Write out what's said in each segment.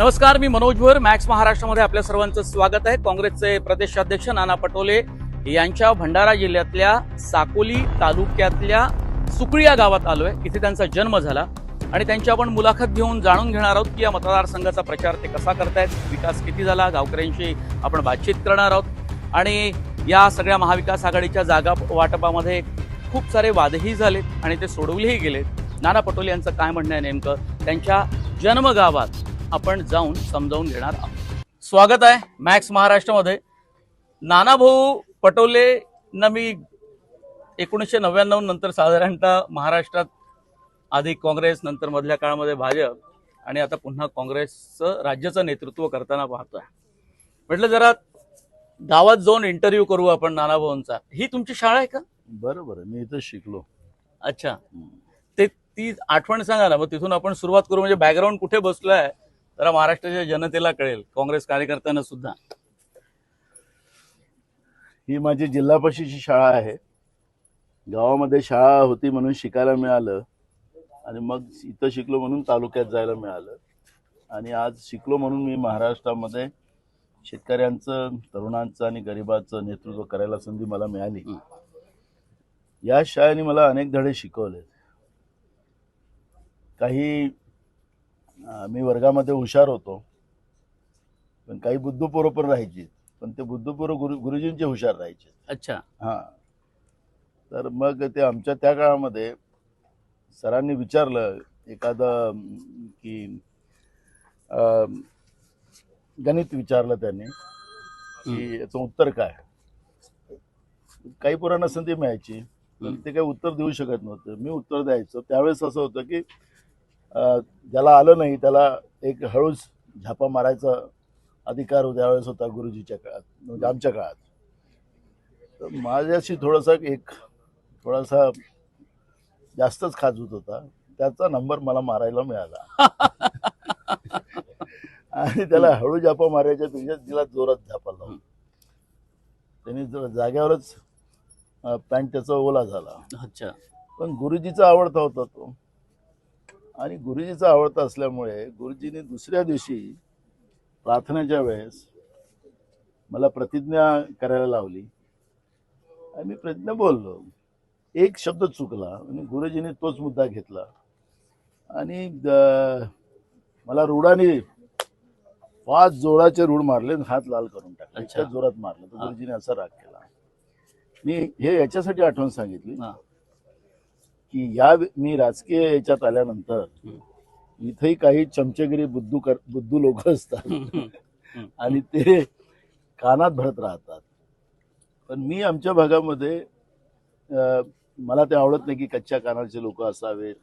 नमस्कार मी मनोज भोर मॅक्स महाराष्ट्रामध्ये आपल्या सर्वांचं स्वागत आहे. काँग्रेसचे प्रदेशाध्यक्ष नाना पटोले यांच्या भंडारा जिल्ह्यातल्या साकोली तालुक्यातल्या सुकळी या गावात आहे इथे त्यांचा जन्म झाला. आणि त्यांची आपण मुलाखत घेऊन जाणून घेणार आहोत की या मतदारसंघाचा प्रचार ते कसा करतायत विकास किती झाला गावकऱ्यांशी आपण बातचीत करणार आहोत. आणि या सगळ्या महाविकास आघाडीच्या जागा वाटपामध्ये खूप सारे वादही झालेत आणि ते सोडवलेही गेलेत. नाना पटोले यांचं काय म्हणणं आहे नेमकं? त्यांच्या जन्मगावात आपण जाऊन समजावून घेणार आहोत. स्वागत आहे मॅक्स महाराष्ट्रामध्ये. नानाभाऊ पटोले मी एकोणीसशे नव्याण्णव नंतर साधारणतः महाराष्ट्रात आधी काँग्रेस नंतर मधल्या काळामध्ये भाजप आणि आता पुन्हा काँग्रेसचं राज्याचं नेतृत्व करताना पाहतोय. म्हटलं जरा गावात जाऊन इंटरव्ह्यू करू आपण नानाभाऊंचा ही तुमची शाळा आहे का? बरोबर आहे. मी इथं शिकलो. अच्छा. ते ती आठवण सांगा ना मग तिथून आपण सुरुवात करू. म्हणजे बॅकग्राऊंड कुठे बसलोय? जरा महाराष्ट्राच्या जनतेला कळेल काँग्रेस कार्यकर्त्यांना सुद्धा. ही माझी जिल्हा परिषदेची शाळा आहे. गावामध्ये शाळा होती म्हणून शिकायला मिळालं आणि मग इथं शिकलो म्हणून तालुक्यात जायला मिळालं. आणि आज शिकलो म्हणून मी महाराष्ट्रामध्ये शेतकऱ्यांचं तरुणांचं आणि गरिबाचं नेतृत्व करायला संधी मला मिळाली. या शाळेने मला अनेक धडे शिकवले काही मी वर्गामध्ये हुशार होतो. पण काही बुद्धपोरं पण राहायची. पण ते बुद्धपोरं गुरु गुरुजींचे हुशार राहायचे. अच्छा. हां. तर मग ते आमच्या त्या काळामध्ये सरांनी विचारलं एखादं की अं, गणित विचारलं त्यांनी की याचं उत्तर काय? काही पोरांना संधी मिळायची पण ते काही उत्तर देऊ शकत नव्हतं. मी उत्तर द्यायचो. त्यावेळेस असं होतं की ज्याला आलं नाही त्याला एक हळूच झापा मारायचा अधिकार त्यावेळेस होता गुरुजीच्या काळात म्हणजे आमच्या काळात. तर माझ्याशी थोडासा एक थोडासा जास्तच खाजूत होता. त्याचा नंबर मला मारायला मिळाला. आणि त्याला हळू झापा मारायच्या पेक्षा तिला जोरात झापा लावला त्यांनी जाग्यावरच पॅन्ट त्याचा ओला झाला. अच्छा. पण गुरुजीचा आवडता होता तो. आणि गुरुजीचा आवडता असल्यामुळे गुरुजीने दुसऱ्या दिवशी प्रार्थनेच्या वेळेस मला प्रतिज्ञा करायला लावली. आणि मी प्रतिज्ञा बोललो. एक शब्द चुकला आणि गुरुजीने तोच मुद्दा घेतला. आणि मला रुडाने पाच जोराचे रूढ मारले आणि हात लाल करून टाकले. जोरात मारलं. तर. गुरुजीने असा राग केला. मी हे याच्यासाठी आठवण सांगितली. की या मी राजकीय याच्यात आल्यानंतर. इथेही काही चमचेगिरी बुद्धू कर बुद्धू लोक असतात. आणि ते कानात भरत राहतात. पण मी आमच्या भागामध्ये मला ते आवडत नाही की कच्च्या कानाचे लोक असावेत.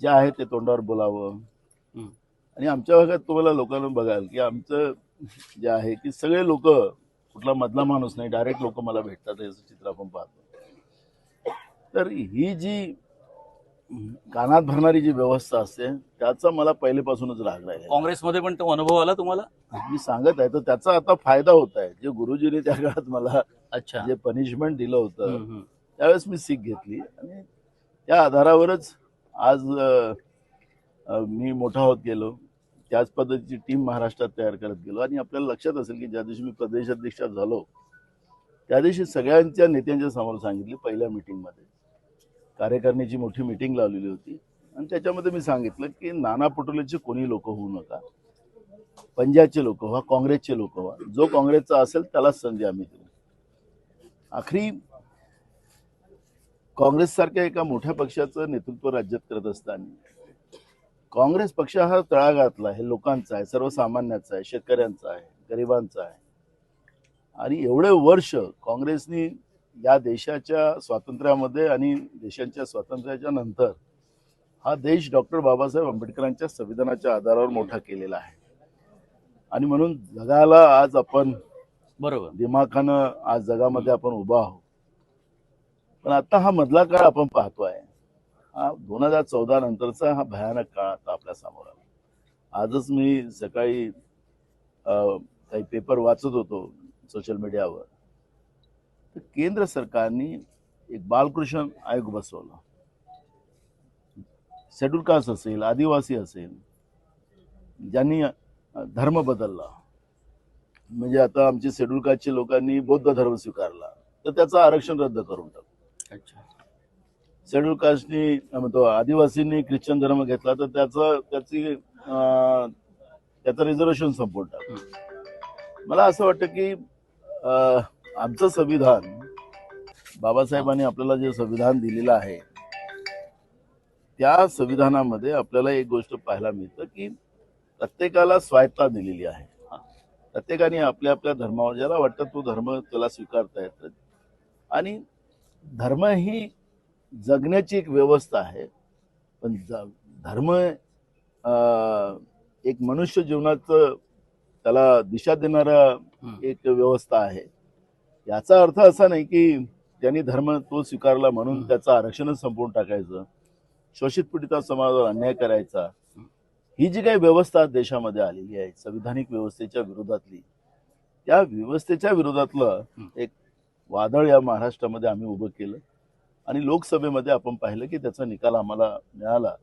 जे आहे ते तोंडावर बोलावं. आणि आमच्या भागात तुम्हाला लोकांना बघाल की आमचं जे आहे की सगळे लोक कुठला मधला माणूस नाही डायरेक्ट लोक मला भेटतात याचं चित्र आपण पाहतो. तर ही जी कानात भरणारी जी व्यवस्था असते त्याचा मला पहिलेपासूनच राग राहिला काँग्रेसमध्ये पण तो अनुभव आला तुम्हाला? मी सांगत आहे तर त्याचा आता फायदा होत आहे. जे गुरुजीने त्या काळात मला अच्छा. जे पनिशमेंट दिलं होतं. त्यावेळेस मी सीख घेतली. आणि त्या आधारावरच आज मी मोठा होत गेलो. त्याच पद्धतीची टीम महाराष्ट्रात तयार करत गेलो. आणि आपल्याला लक्षात असेल की ज्या दिवशी मी प्रदेशाध्यक्ष झालो त्या दिवशी सगळ्यांच्या नेत्यांच्या समोर सांगितली पहिल्या मिटिंगमध्ये कार्यकारिणीची मोठी मिटिंग लावलेली होती. आणि त्याच्यामध्ये मी सांगितलं की नाना पटोलेचे कोणी लोक होऊ नका. पंजाबचे लोक व्हा काँग्रेसचे लोक व्हा. जो काँग्रेसचा असेल त्यालाच संधी आम्ही देऊ. आखरी काँग्रेससारख्या एका मोठ्या पक्षाचं नेतृत्व राज्यात करत असताना काँग्रेस पक्ष हा तळागाळातला आहे लोकांचा आहे सर्वसामान्याचा आहे शेतकऱ्यांचा आहे गरिबांचा आहे. आणि एवढे वर्ष काँग्रेसनी या देशाच्या स्वातंत्र्यामध्ये आणि देशांच्या स्वातंत्र्याच्या नंतर हा देश डॉक्टर बाबासाहेब आंबेडकरांच्या संविधानाच्या आधारावर मोठा केलेला आहे. आणि म्हणून जगाला आज आपण बरोबर. दिमाखानं आज जगामध्ये आपण उभा आहोत. पण आता हा मधला काळ आपण पाहतोय हा दोन हजार चौदा नंतरचा हा भयानक काळ आता आपल्यासमोर आला. आजच मी सकाळी काही पेपर वाचत होतो सोशल मीडियावर तर केंद्र सरकारने एक बालकृष्ण आयोग बसवला. शेड्यूल कास्ट असेल आदिवासी असेल ज्यांनी धर्म बदलला. म्हणजे आता आमचे शेड्यूल कास्टच्या लोकांनी बौद्ध धर्म स्वीकारला तर त्याचं आरक्षण रद्द करून टाकू. अच्छा. शेड्यूल कास्टनी म्हणतो आदिवासींनी ख्रिश्चन धर्म घेतला तर त्याचं त्याची त्याचं रिझर्वेशन संपवून टाकू मला असं वाटतं की आमचं संविधान बाबासाहेबांनी आपल्याला जे संविधान दिलेलं आहे त्या संविधानामध्ये आपल्याला एक गोष्ट पाहायला मिळतं की प्रत्येकाला स्वायत्ता दिलेली आहे. प्रत्येकाने आपल्या आपल्या धर्मावर ज्याला वाटतं तो धर्म त्याला स्वीकारता येतं. आणि धर्म ही जगण्याची एक व्यवस्था आहे पण धर्म एक मनुष्य जीवनाचं त्याला दिशा देणारा. एक व्यवस्था आहे. याचा अर्थ असा नाही की त्यांनी धर्म तो स्वीकारला म्हणून. त्याचं आरक्षणच संपवून टाकायचं शोषित पीडिता समाजावर अन्याय करायचा ही जी काही व्यवस्था देशामध्ये आलेली आहे संविधानिक व्यवस्थेच्या विरोधातली त्या व्यवस्थेच्या विरोधातलं. एक वादळ या महाराष्ट्रामध्ये आम्ही उभं केलं आणि लोकसभेमध्ये आपण पाहिलं की त्याचा निकाल आम्हाला मिळाला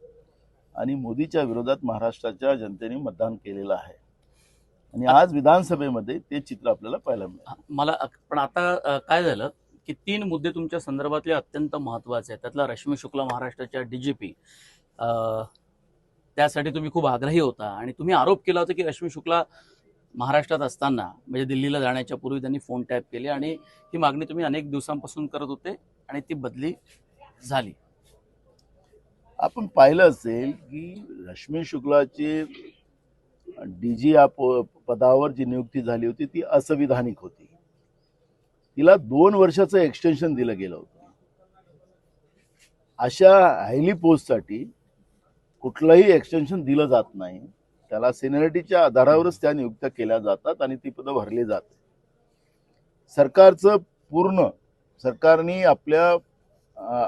आणि मोदीच्या विरोधात महाराष्ट्राच्या जनतेने मतदान केलेलं आहे आणि आज विधानसभेमध्ये ते चित्र आपल्याला पाहायला मिळालं. मला पण आता काय झालं की तीन मुद्दे तुमच्या संदर्भातले अत्यंत महत्त्वाचे आहेत. त्यातला रश्मी शुक्ला महाराष्ट्राच्या डीजीपी त्यासाठी तुम्ही खूप आग्रही होता आणि तुम्ही आरोप केला होता की रश्मी शुक्ला महाराष्ट्रात असताना म्हणजे दिल्लीला जाण्याच्या पूर्वी त्यांनी फोन टॅप केले आणि ही मागणी तुम्ही अनेक दिवसांपासून करत होते आणि ती बदली झाली. आपण पाहिलं असेल की रश्मी शुक्लाची डीजी या पदावर जी नियुक्ती झाली होती ती असंविधानिक होती. तिला दोन वर्षाचं एक्सटेन्शन दिलं गेलं होतं. अशा हायली पोस्टसाठी कुठलंही एक्सटेन्शन दिलं जात नाही. त्याला सिनियरिटीच्या आधारावरच त्या नियुक्त्या केल्या जातात आणि ती पदं भरली जात. सरकारचं पूर्ण सरकारने आपल्या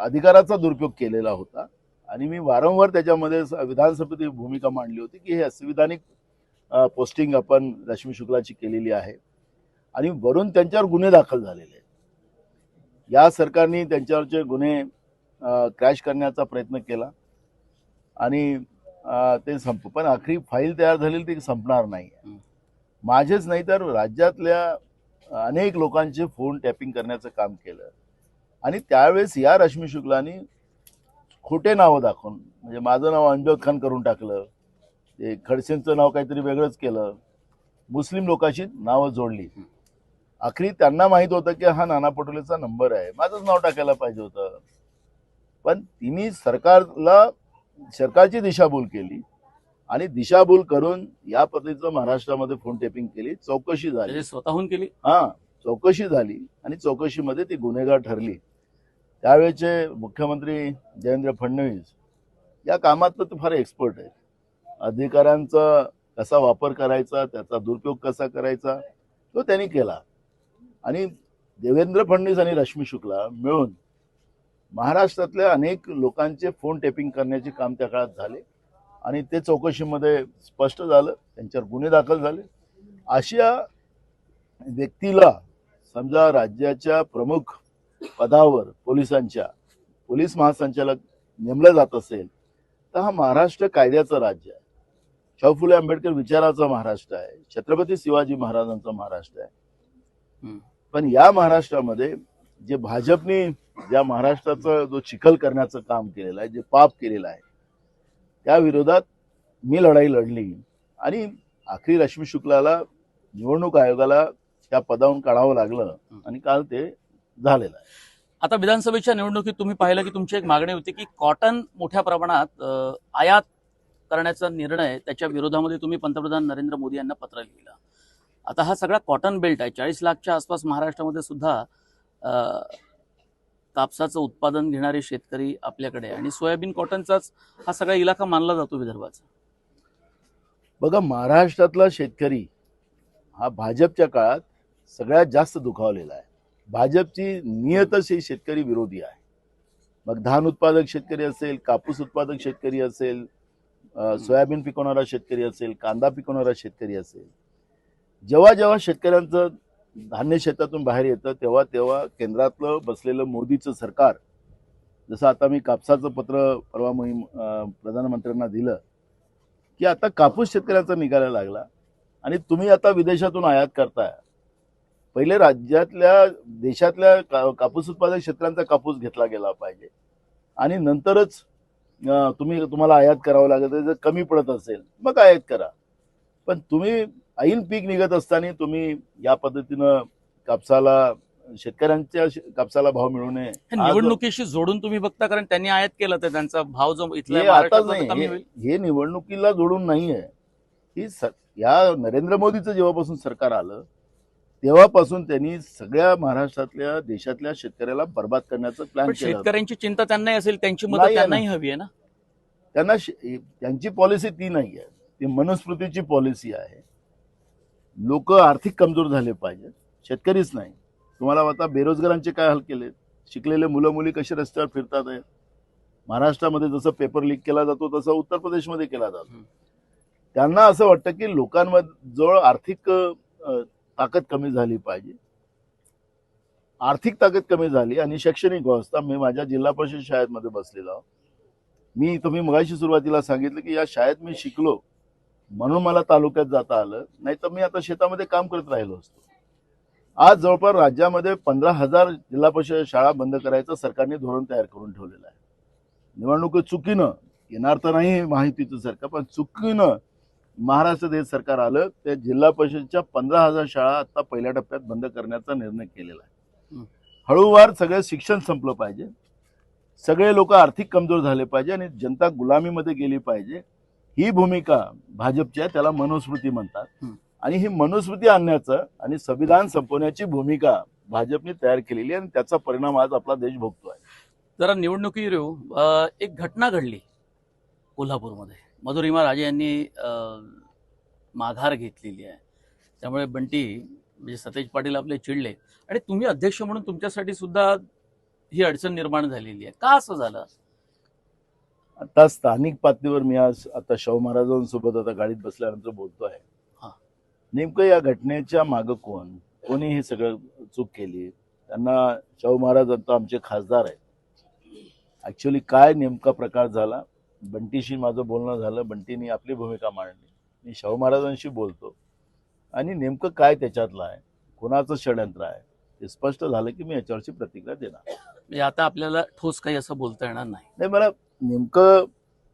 अधिकाराचा दुरुपयोग केलेला होता. आणि मी वारंवार त्याच्यामध्ये विधानसभेत भूमिका मांडली होती की हे असंविधानिक पोस्टिंग आपण रश्मी शुक्लाची केलेली आहे. आणि वरून त्यांच्यावर गुन्हे दाखल झालेले आहेत. या सरकारने त्यांच्यावरचे गुन्हे क्रॅश करण्याचा प्रयत्न केला. आणि ते संप पण आखरी फाईल तयार झालेली ती संपणार नाही. माझेच नाही तर राज्यातल्या अनेक लोकांचे फोन टॅपिंग करण्याचं काम केलं. आणि त्यावेळेस या रश्मी शुक्लानी खोटे नावं दाखवून म्हणजे माझं नाव अंजद खान करून टाकलं ते खडसेंचं नाव काहीतरी वेगळंच केलं. मुस्लिम लोकांशी नावं जोडली. आखरी त्यांना माहीत होतं की हा नाना पटोलेचा नंबर आहे. माझंच नाव टाकायला पाहिजे होतं. पण तिने सरकारला सरकारची दिशाभूल केली आणि दिशाभूल करून या पद्धतीचं महाराष्ट्रामध्ये फोन टेपिंग केली. चौकशी झाली. त्याची स्वतःहून केली? हा चौकशी झाली आणि चौकशीमध्ये ती गुन्हेगार ठरली. त्यावेळेचे मुख्यमंत्री देवेंद्र फडणवीस या कामात तर फार एक्सपर्ट आहेत. अधिकाऱ्यांचा कसा वापर करायचा त्याचा दुरुपयोग कसा करायचा तो त्यांनी केला. आणि देवेंद्र फडणवीस आणि रश्मी शुक्ला मिळून महाराष्ट्रातल्या अनेक लोकांचे फोन टेपिंग करण्याचे काम त्या काळात झाले. आणि ते चौकशीमध्ये स्पष्ट झालं त्यांच्यावर गुन्हे दाखल झाले. अशा व्यक्तीला समजा राज्याच्या प्रमुख पदावर पोलिसांच्या पोलीस महासंचालक नेमलं जात असेल तर हा महाराष्ट्र कायद्याचं राज्य आहे. शाहू फुले आंबेडकर विचाराचा महाराष्ट्र आहे छत्रपती शिवाजी महाराजांचा महाराष्ट्र आहे. पण या महाराष्ट्रामध्ये जे भाजपने ज्या महाराष्ट्राचं जो चिखल करण्याचं काम केलेलं आहे जे पाप केलेलं आहे त्या विरोधात मी लढाई लढली. आणि आखरी रश्मी शुक्लाला निवडणूक आयोगाला त्या पदावरून काढावं लागलं आणि काल ते झालेलं आहे. आता विधानसभेच्या निवडणुकीत तुम्ही पाहिलं की तुमची एक मागणी होती की कॉटन मोठ्या प्रमाणात आयात करण्याचा निर्णय त्याच्या विरोधामध्ये तुम्ही पंतप्रधान नरेंद्र मोदी यांना पत्र लिहिलं. आता हा सगळा कॉटन बेल्ट आहे. चाळीस लाखच्या आसपास महाराष्ट्रामध्ये सुद्धा कापसाचं उत्पादन घेणारे शेतकरी आपल्याकडे आणि सोयाबीन कॉटनचाच हा सगळा इलाका मानला जातो विदर्भाचा. बघा महाराष्ट्रातला शेतकरी हा भाजपच्या काळात सगळ्यात जास्त दुखावलेला आहे. भाजपची नियतच ही शेतकरी विरोधी आहे. मग धान उत्पादक शेतकरी असेल कापूस उत्पादक शेतकरी असेल सोयाबीन पिकवणारा शेतकरी असेल कांदा पिकवणारा शेतकरी असेल जेव्हा जेव्हा शेतकऱ्यांचं धान्य शेतातून बाहेर येतं तेव्हा तेव्हा केंद्रातलं बसलेलं मोदीचं सरकार जसं आता मी कापसाचं पत्र परवा मोहीम प्रधानमंत्र्यांना दिलं की आता कापूस शेतकऱ्यांचा निघायला लागला आणि तुम्ही आता विदेशातून आयात करताय. पहिले राज्यातल्या देशातल्या का- कापूस उत्पादक क्षेत्रांचा कापूस घेतला गेला पाहिजे. आणि नंतरच तुम्ही तुम्हाला आयात करावं लागत. जर कमी पडत असेल मग आयात करा. पण तुम्ही ऐन पीक निघत असताना तुम्ही या पद्धतीनं कापसाला शेतकऱ्यांच्या कापसाला भाव मिळू नये. निवडणुकीशी जोडून तुम्ही बघता कारण त्यांनी आयात केलं तर त्यांचा भाव जो इथला हे निवडणुकीला जोडून नाहीये. ही या नरेंद्र मोदीचं जेव्हापासून सरकार आलं तेव्हापासून त्यांनी सगळ्या महाराष्ट्रातल्या देशातल्या शेतकऱ्याला बर्बाद करण्याचं प्लॅन पण केलं होतं. शेतकऱ्यांची चिंता त्यांनाही असेल त्यांची मदत नाही आहे त्यांनाही हवी आहे ना? त्यांना शे- त्यांची पॉलिसी ती नाही आहे. ती मनुस्मृतीची पॉलिसी आहे. लोक आर्थिक कमजोर झाले पाहिजेत. शेतकरीच नाही. तुम्हाला आता बेरोजगारांचे काय हाल केले शिकलेले मुलं मुली कसे रस्त्यावर फिरतात आहेत? महाराष्ट्रामध्ये जसं पेपर लीक केला जातो तसं उत्तर प्रदेशमध्ये केला जातो. हम्म. त्यांना असं वाटतं की लोकांमध्ये जवळ आर्थिक अ, ताकद कमी झाली पाहिजे. आर्थिक ताकद कमी झाली आणि शैक्षणिक व्यवस्था मी माझ्या जिल्हा परिषद शाळेमध्ये बसलेलो आहो. मी तुम्ही मगाशी सुरुवातीला सांगितलं की या शाळेत मी शिकलो म्हणून मला तालुक्यात जाता आलं नाही तर मी आता शेतामध्ये काम करत राहिलो असतो. आज जवळपास राज्यामध्ये पंधरा हजार जिल्हा परिषद शाळा बंद करायचं सरकारने धोरण तयार करून ठेवलेलं आहे. निवडणुकीत चुकीनं येणार तर नाही माहितीचं सरकार पण चुकीनं महाराष्ट्रात हे सरकार आलं त्या जिल्हा परिषदच्या पंधरा हजार शाळा आता पहिल्या टप्प्यात बंद करण्याचा निर्णय केलेला आहे. हळूवार सगळं शिक्षण संपलं पाहिजे. सगळे लोक आर्थिक कमजोर झाले पाहिजे आणि जनता गुलामीमध्ये गेली पाहिजे. ही भूमिका भाजपची आहे त्याला मनुस्मृती म्हणतात. हं. आणि ही मनुस्मृती आणण्याचं आणि संविधान संपवण्याची भूमिका भाजपने तयार केलेली आहे आणि त्याचा परिणाम आज आपला देश भोगतोय. जरा निवडणुकी एक घटना घडली कोल्हापूरमध्ये. मधुरिमा राजे यांनी माघार घेतलेली आहे. त्यामुळे बंटी म्हणजे सतेज पाटील आपले चिडले. आणि तुम्ही अध्यक्ष म्हणून तुमच्यासाठी सुद्धा ही अडचण निर्माण झालेली आहे. का असं झालं? आता स्थानिक पातळीवर मी आज आता शाहू महाराजांसोबत आता गाडीत बसल्यानंतर बोलतोय हा. नेमकं या घटनेच्या मागं कोण? कोणी हे सगळं चूक केली? त्यांना शाहू महाराज आता आमचे खासदार आहेत. ऍक्च्युली काय नेमका प्रकार झाला? बंटीशी माझं बोलणं झालं बंटीनी आपली भूमिका मांडली. मी शाहू महाराजांशी बोलतो. आणि नेमकं काय त्याच्यातलं आहे? कोणाचं षडयंत्र आहे? ते स्पष्ट झालं की मी याच्यावरची प्रतिक्रिया देणार. म्हणजे आता आपल्याला ठोस काही असं बोलता येणार नाही. नाही मला नेमकं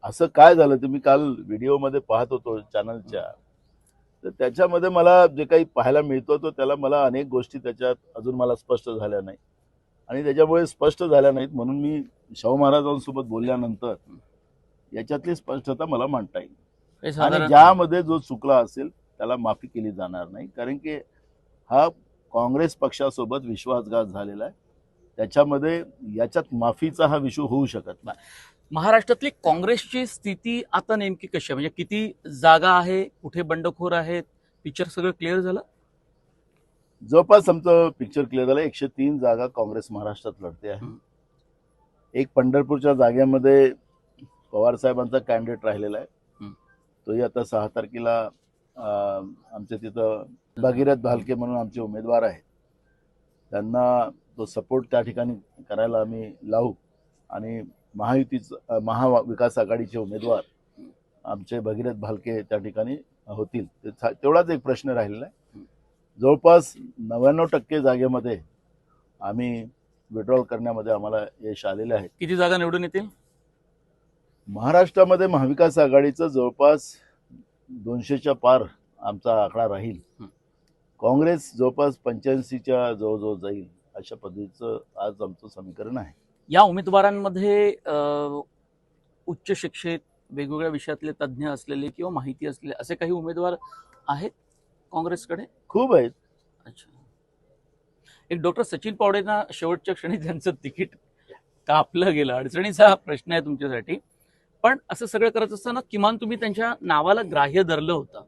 असं काय झालं ते मी काल व्हिडिओमध्ये पाहत होतो चॅनलच्या. तर त्याच्यामध्ये मला जे काही पाहायला मिळतो तो त्याला मला अनेक गोष्टी त्याच्यात अजून मला स्पष्ट झाल्या नाही आणि त्याच्यामुळे स्पष्ट झाल्या नाहीत म्हणून मी शाहू महाराजांसोबत बोलल्यानंतर याच्यातली स्पष्टता मला मांडता येईल. आणि ज्यामध्ये जो चुकला असेल त्याला माफी केली जाणार नाही. कारण की हा काँग्रेस पक्षासोबत विश्वासघात झालेला आहे. त्याच्यामध्ये याच्यात माफीचा हा विषय होऊ शकत नाही. महाराष्ट्रातली काँग्रेसची स्थिती आता नेमकी कशी आहे? म्हणजे किती जागा आहे? कुठे बंडखोर आहेत? पिक्चर सगळं क्लिअर झालं? जवळपास आमचं पिक्चर क्लिअर झालं. एकशे तीन जागा काँग्रेस महाराष्ट्रात लढते आहे. एक पंढरपूरच्या जागेमध्ये पवार साहेबांचा कॅन्डिडेट राहिलेला आहे. तोही आता सहा तारखेला आमच्या तिथं भगीरथ भालके म्हणून आमचे उमेदवार आहेत. त्यांना तो सपोर्ट त्या ठिकाणी करायला आम्ही लावू. आणि महायुतीचं महाविकास आघाडीचे उमेदवार आमचे भगीरथ भालके त्या ठिकाणी होतील. तेवढाच एक प्रश्न राहिलेला आहे. जवळपास नव्याण्णव टक्के जागेमध्ये आम्ही विड्रॉल करण्यामध्ये आम्हाला यश आलेले आहे. किती जागा निवडून येतील? महाराष्ट्रामध्ये महाविकास आघाडीचं जवळपास दोनशेच्या पार आमचा आकडा राहील. काँग्रेस जवळपास पंच्याऐंशीच्या जवळजवळ जाईल अशा पद्धतीचं आज आमचं समीकरण आहे. या उमेदवारांमध्ये उच्च शिक्षित वेगवेगळ्या विषयातले तज्ज्ञ असलेले किंवा माहिती असलेले असे काही उमेदवार आहेत काँग्रेसकडे? खूप आहेत. अच्छा. एक डॉक्टर सचिन पावडेंना शेवटच्या क्षणी त्यांचं तिकीट कापलं गेलं. अडचणीचा प्रश्न आहे तुमच्यासाठी. पण असं सगळं करत असताना किमान तुम्ही त्यांच्या नावाला ग्राह्य धरलं होतं.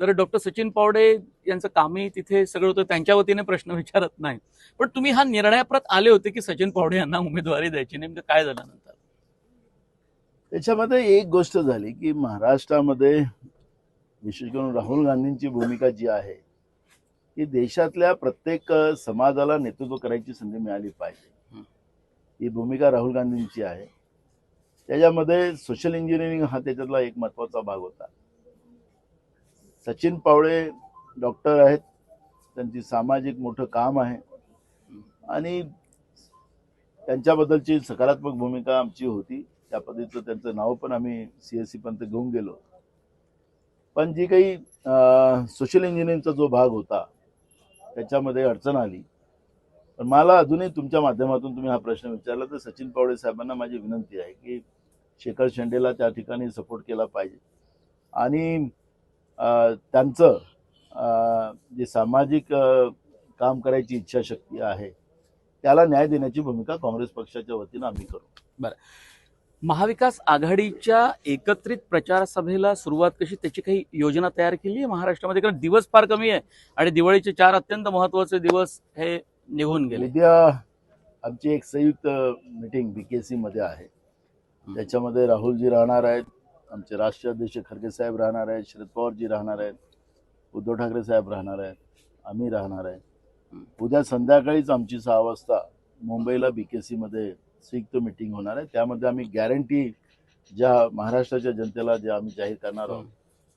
तर डॉक्टर सचिन पावडे यांचं कामही तिथे सगळं होतं. त्यांच्या वतीने प्रश्न विचारत नाही पण तुम्ही हा निर्णयाप्रत आले होते की सचिन पावडे यांना उमेदवारी द्यायची. नेमकं काय झालं नंतर? त्याच्यामध्ये एक गोष्ट झाली की महाराष्ट्रामध्ये विशेष करून राहुल गांधींची भूमिका जी आहे की देशातल्या प्रत्येक समाजाला नेतृत्व करायची संधी मिळाली पाहिजे. ही भूमिका राहुल गांधींची आहे. त्याच्यामध्ये सोशल इंजिनिअरिंग हा त्याच्यातला एक महत्त्वाचा भाग होता. सचिन पावळे डॉक्टर आहेत. त्यांची सामाजिक मोठं काम आहे. आणि त्यांच्याबद्दलची सकारात्मक भूमिका आमची होती. त्या पद्धतीचं त्यांचं नाव पण आम्ही सी एस सीपर्यंत घेऊन गेलो. पण जी काही सोशल इंजिनिअरिंगचा जो भाग होता त्याच्यामध्ये अडचण आली. पण मला अजूनही तुमच्या माध्यमातून तुम्ही हा प्रश्न विचारला तर सचिन पावडे साहेबांना माझी विनंती आहे की शेखर शेंडेला त्या ठिकाणी सपोर्ट केला पाहिजे. आणि त्यांचं जे सामाजिक काम करायची इच्छाशक्ती आहे त्याला न्याय देण्याची भूमिका काँग्रेस पक्षाच्या वतीनं आम्ही करू. महाविकास आघाडीच्या एकत्रित प्रचार सभेला सुरुवात कशी? त्याची काही योजना तयार केली आहे महाराष्ट्रामध्ये? कारण दिवस फार कमी आहे आणि दिवाळीचे चार अत्यंत महत्त्वाचे दिवस हे निघून गेले. उद्या आमची एक संयुक्त मीटिंग बीकेसी मध्ये आहे. त्याच्यामध्ये राहुलजी राहणार आहेत आमचे राष्ट्रीय अध्यक्ष खरगे साहेब राहणार आहेत शरद पवारजी राहणार आहेत उद्धव ठाकरे साहेब राहणार आहेत आम्ही राहणार आहे. उद्या संध्याकाळीच आमची सहा वाजता मुंबईला बीकेसी मध्ये संयुक्त मीटिंग होणार आहे. त्यामध्ये आम्ही गॅरंटी ज्या महाराष्ट्राच्या जनतेला जे आम्ही जाहीर करणार आहोत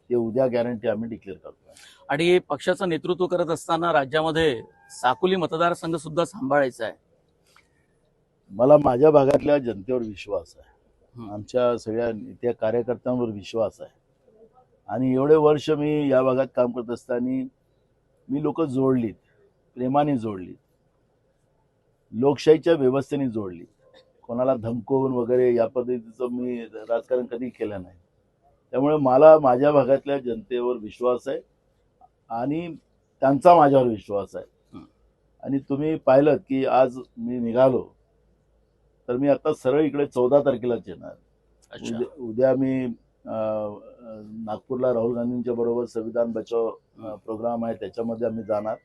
ते उद्या गॅरंटी आम्ही डिक्लेअर करतो आणि पक्षाचं नेतृत्व करत असताना राज्यामध्ये साकोली मतदारसंघ सुद्धा सांभाळायचा आहे. मला माझ्या भागातल्या जनतेवर विश्वास आहे. आमच्या सगळ्या नेत्या कार्यकर्त्यांवर विश्वास आहे. आणि एवढे वर्ष मी या भागात काम करत असताना मी लोक जोडलीत प्रेमाने जोडलीत. लोकशाहीच्या व्यवस्थेने जोडली कोणाला धमकवून वगैरे या पद्धतीचं मी राजकारण कधी केलं नाही. त्यामुळे मला माझ्या भागातल्या जनतेवर विश्वास आहे आणि त्यांचा माझ्यावर विश्वास आहे. आणि तुम्ही पाहिलं की आज मी निघालो तर मी आता सरळ इकडे चौदा तारखेलाच येणार. उद्या मी नागपूरला राहुल गांधींच्या बरोबर संविधान बचाव प्रोग्राम आहे त्याच्यामध्ये आम्ही जाणार.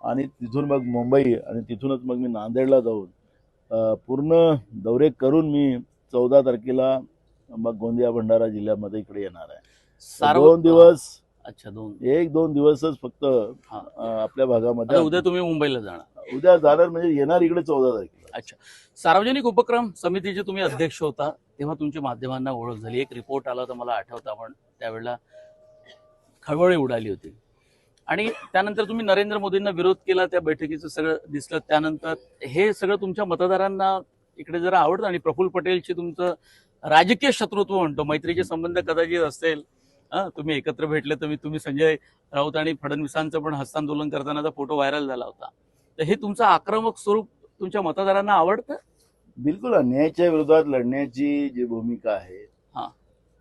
आणि तिथून मग मुंबई आणि तिथूनच मग मी नांदेडला जाऊन पूर्ण दौरे करून मी चौदा तारखेला मग गोंदिया भंडारा जिल्ह्यामध्ये इकडे येणार आहे. दोन दिवस अच्छा दोन एक दोन दिवसच फक्त आपल्या भागामध्ये उद्या तुम्ही मुंबईला जाणार. उद्या जाणार म्हणजे येणार इकडे चौदा तारखेला. अच्छा. सार्वजनिक उपक्रम समितीचे तुम्ही अध्यक्ष होता तेव्हा तुमची माध्यमांना ओळख झाली. एक रिपोर्ट आला तर मला आठवतं आपण त्यावेळेला. खळबळी उडाली होती. आणि त्यानंतर तुम्ही नरेंद्र मोदींना विरोध केला त्या बैठकीचं सगळं दिसलं. त्यानंतर हे सगळं तुमच्या मतदारांना इकडे जरा आवडतं आणि प्रफुल्ल पटेलची तुमचं राजकीय शत्रुत्व म्हणतो मैत्रीचे संबंध कदाचित असतील हं, तुम्ही एकत्र भेटले तर मी तुम्ही संजय राऊत आणि फडणवीसांचं पण हस्तांदोलन करतानाचा फोटो व्हायरल झाला होता तर हे तुमचं आक्रमक स्वरूप तुमच्या मतदारांना आवडतं बिलकुल अन्यायाच्या विरोधात लढण्याची जी भूमिका आहे हा.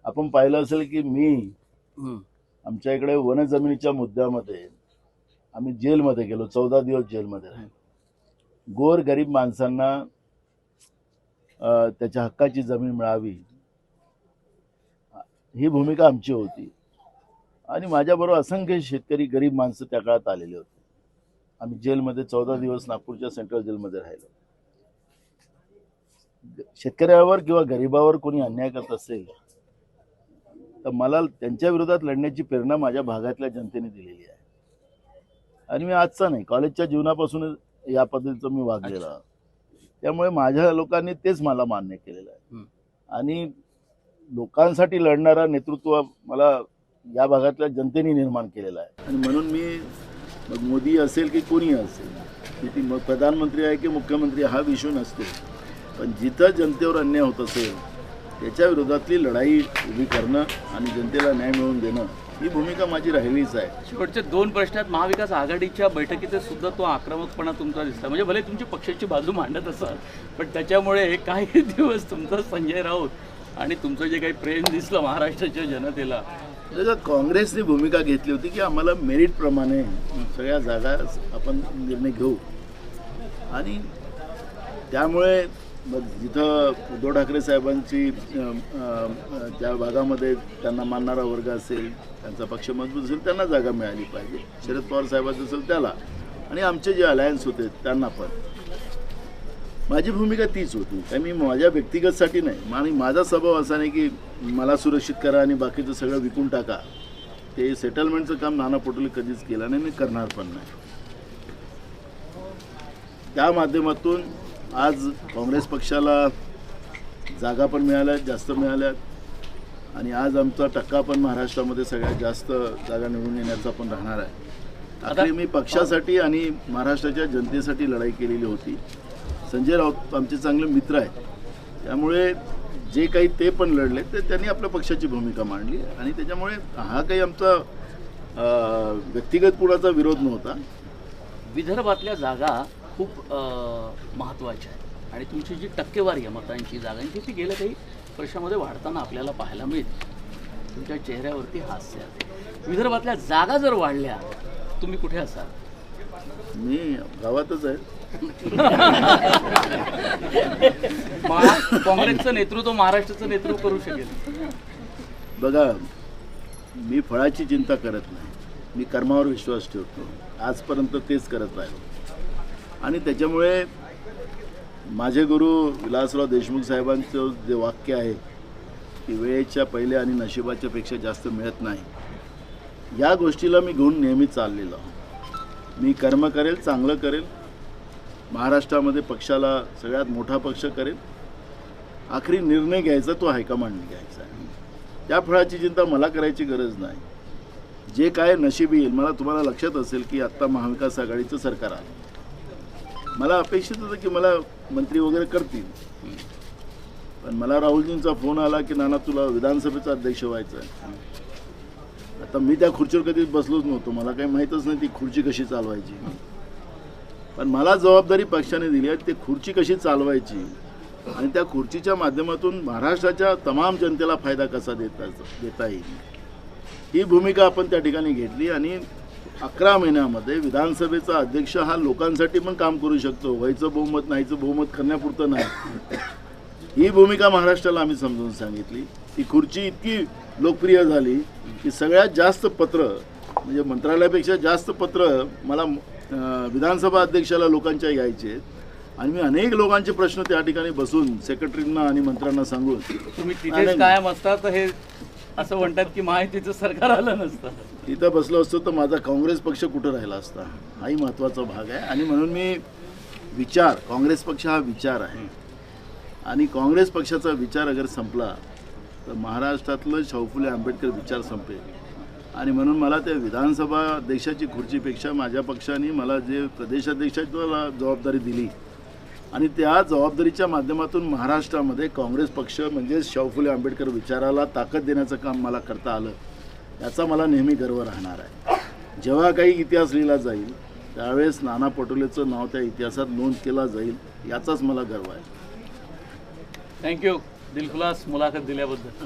आपण पाहिलं असेल की मी. आमच्या इकडे वन जमिनीच्या मुद्द्यामध्ये आम्ही जेलमध्ये गेलो चौदा दिवस जेलमध्ये राहिलो गोर गरीब माणसांना त्याच्या हक्काची जमीन मिळावी ही भूमिका आमची होती. आणि माझ्याबरोबर असंख्य शेतकरी गरीब माणसं त्या काळात आलेले होते. आम्ही जेलमध्ये चौदा दिवस नागपूरच्या सेंट्रल जेलमध्ये राहिलो. शेतकऱ्यावर किंवा गरिबावर कोणी अन्याय करत असेल तर मला त्यांच्या विरोधात लढण्याची प्रेरणा माझ्या भागातल्या जनतेने दिलेली आहे. आणि मी आजचा नाही कॉलेजच्या जीवनापासूनच या पद्धतीचं मी वागलेलो. त्यामुळे माझ्या लोकांनी तेच मला मान्य केलेलं आहे. आणि लोकांसाठी लढणारा नेतृत्व मला या भागातल्या जनतेने निर्माण केलेला आहे. आणि म्हणून मी मग मोदी असेल की कोणी असेल की ती मग प्रधानमंत्री आहे की मुख्यमंत्री हा विषय नसतो. पण जिथं जनतेवर अन्याय होत असेल त्याच्या विरोधातली लढाई उभी करणं आणि जनतेला न्याय मिळवून देणं ही भूमिका माझी राहिलीच आहे. शेवटचे दोन प्रश्नात महाविकास आघाडीच्या बैठकीत सुद्धा तो आक्रमकपणा तुमचा दिसला म्हणजे भले तुमची पक्षाची बाजू मांडत असाल पण त्याच्यामुळे काही दिवस तुमचा संजय राऊत आणि तुमचं जे काही प्रेम दिसलं महाराष्ट्राच्या जनतेला. म्हणजे त्याच्यात काँग्रेसने भूमिका घेतली होती की आम्हाला मेरिटप्रमाणे सगळ्या जागा आपण निर्णय घेऊ. आणि त्यामुळे जिथं उद्धव ठाकरे साहेबांची त्या भागामध्ये त्यांना मानणारा वर्ग असेल त्यांचा पक्ष मजबूत असेल त्यांना जागा मिळाली पाहिजे. शरद पवार साहेबांचं असेल त्याला. आणि आमचे जे अलायन्स होते त्यांना पण. माझी भूमिका तीच होती. काय मी माझ्या व्यक्तिगतसाठी नाही आणि माझा स्वभाव असा नाही की मला सुरक्षित करा आणि बाकीचं सगळं विकून टाका. ते सेटलमेंटचं काम नाना पटोले कधीच केलं नाही मी करणार पण नाही. त्या माध्यमातून आज काँग्रेस पक्षाला जागा पण मिळाल्या जास्त मिळाल्या आणि आज आमचा टक्का पण महाराष्ट्रामध्ये सगळ्यात जास्त जागा निवडून येण्याचा पण राहणार आहे. आखरी मी पक्षासाठी आणि महाराष्ट्राच्या जनतेसाठी लढाई केलेली होती. संजय राऊत आमचे चांगले मित्र आहेत. त्यामुळे जे काही ते पण लढले ते त्यांनी आपल्या पक्षाची भूमिका मांडली आणि त्याच्यामुळे हा काही आमचा व्यक्तिगत कुणाचा विरोध नव्हता. विदर्भातल्या जागा खूप महत्त्वाच्या आहेत. आणि तुमची जी टक्केवारी आहे मतांची जागांची ती गेल्या काही वर्षामध्ये वाढताना आपल्याला पाहायला मिळते तुमच्या चेहऱ्यावरती हास्य आहे. विदर्भातल्या जागा जर वाढल्या तुम्ही कुठे असाल? मी गावातच आहे. महा- काँग्रेसचं नेतृत्व महाराष्ट्राचं नेतृत्व करू शकेल. बघा मी फळाची चिंता करत नाही. मी कर्मावर विश्वास ठेवतो. आजपर्यंत तेच करत राहिलो. आणि त्याच्यामुळे माझे गुरु विलासराव देशमुख साहेबांचं जे वाक्य आहे की वेळेच्या पहिले आणि नशिबाच्या पेक्षा जास्त मिळत नाही या गोष्टीला मी घेऊन नेहमी चाललेलो मी कर्म करेल चांगलं करेल महाराष्ट्रामध्ये पक्षाला सगळ्यात मोठा पक्ष करेल. आखरी निर्णय घ्यायचा तो हायकमांडने घ्यायचा आहे. त्या फळाची चिंता मला करायची गरज नाही. जे काय नशीब येईल मला तुम्हाला लक्षात असेल की आत्ता महाविकास आघाडीचं सरकार आलं. मला अपेक्षित होतं की मला मंत्री वगैरे करतील. पण मला राहुलजींचा फोन आला की नाना तुला विधानसभेचा अध्यक्ष व्हायचं आहे. आता मी त्या खुर्चीवर कधीच बसलोच नव्हतो. मला काही माहीतच नाही ती खुर्ची कशी चालवायची. पण मला जबाबदारी पक्षाने दिली आहे. ते खुर्ची कशी चालवायची? आणि त्या खुर्चीच्या माध्यमातून महाराष्ट्राच्या तमाम जनतेला फायदा कसा देता देता येईल? ही भूमिका आपण त्या ठिकाणी घेतली आणि अकरा महिन्यामध्ये विधानसभेचा अध्यक्ष हा लोकांसाठी पण काम करू शकतो. व्हायचं बहुमत नाहीचं बहुमत करण्यापुरतं नाही. ही भूमिका महाराष्ट्राला आम्ही समजून सांगितली. ती खुर्ची इतकी लोकप्रिय झाली की सगळ्यात जास्त पत्र म्हणजे मंत्रालयापेक्षा जास्त पत्र मला विधानसभा अध्यक्षाला लोकांच्या यायचे आणि मी अनेक लोकांचे प्रश्न त्या ठिकाणी बसून सेक्रेटरींना आणि मंत्र्यांना सांगून तुम्ही तिथेच नाही. कायम असता तर हे असं म्हणतात की माहितीचं सरकार आलं नसतं. तिथं बसलो असतो तर माझा काँग्रेस पक्ष कुठं राहिला असता? हाही महत्त्वाचा भाग आहे. आणि म्हणून मी विचार काँग्रेस पक्ष हा विचार आहे. आणि काँग्रेस पक्षाचा विचार अगर संपला तर महाराष्ट्रातलं शाहू फुले आंबेडकर विचार संपेल. आणि म्हणून मला त्या विधानसभा देशाची खुर्चीपेक्षा माझ्या पक्षाने मला जे प्रदेशाध्यक्षाला जबाबदारी दिली. आणि त्या जबाबदारीच्या माध्यमातून महाराष्ट्रामध्ये काँग्रेस पक्ष म्हणजे शाहफुले आंबेडकर विचाराला ताकद देण्याचं काम मला करता आलं. याचा मला नेहमी गर्व राहणार आहे. जेव्हा काही इतिहास लिहिला जाईल त्यावेळेस नाना पटोलेचं नाव त्या इतिहासात नोंद केला जाईल याचाच मला गर्व आहे. थँक्यू दिलखुलास मुलाखत दिल्याबद्दल.